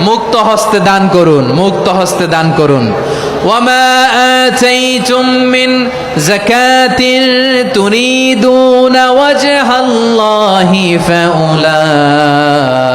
মুক্ত হস্তে দান করুন মুক্ত হস্তে দান করুন وما آتيتم من زكاة تريدون وجه الله فأولئك هم المضعفون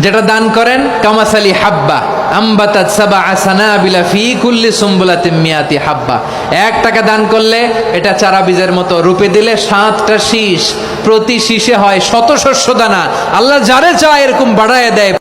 যেটা দান করেন, কামাসালি হাব্বা। আম্বাতাত সাবা আসানাবিলা ফি কুল্লি সুম্বুলাতিম মিয়াতি হাব্বা। এক টাকা দান করলে এটা চারা বীজের মতো রূপে দিলে সাতটা শীষ। প্রতি শীষে হয় শত শস্য দানা। আল্লাহ যারে চায় এরকম বাড়ায় দেয়।